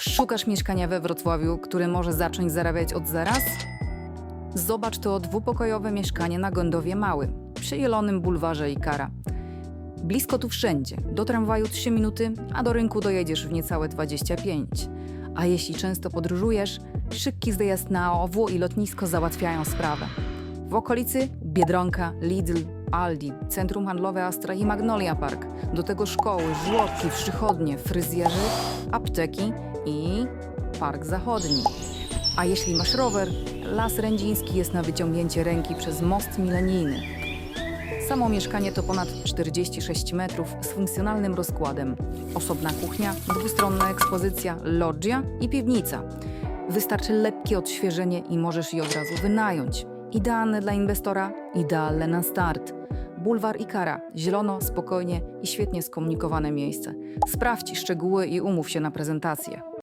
Szukasz mieszkania we Wrocławiu, które może zacząć zarabiać od zaraz? Zobacz to dwupokojowe mieszkanie na Gądowie Małym, przy Jelonym Bulwarze Ikara. Blisko tu wszędzie. Do tramwaju 3 minuty, a do rynku dojedziesz w niecałe 25. A jeśli często podróżujesz, szybki zjazd na OWO i lotnisko załatwiają sprawę. W okolicy Biedronka, Lidl, Aldi, Centrum Handlowe Astra i Magnolia Park. Do tego szkoły, żłobki, przychodnie, fryzjerzy, apteki i Park Zachodni. A jeśli masz rower, Las Rędziński jest na wyciągnięcie ręki przez most milenijny. Samo mieszkanie to ponad 46 metrów z funkcjonalnym rozkładem. Osobna kuchnia, dwustronna ekspozycja, loggia i piwnica. Wystarczy lekkie odświeżenie i możesz je od razu wynająć. Idealne dla inwestora, idealne na start. Bulwar Ikara, zielono, spokojnie i świetnie skomunikowane miejsce. Sprawdź szczegóły i umów się na prezentację.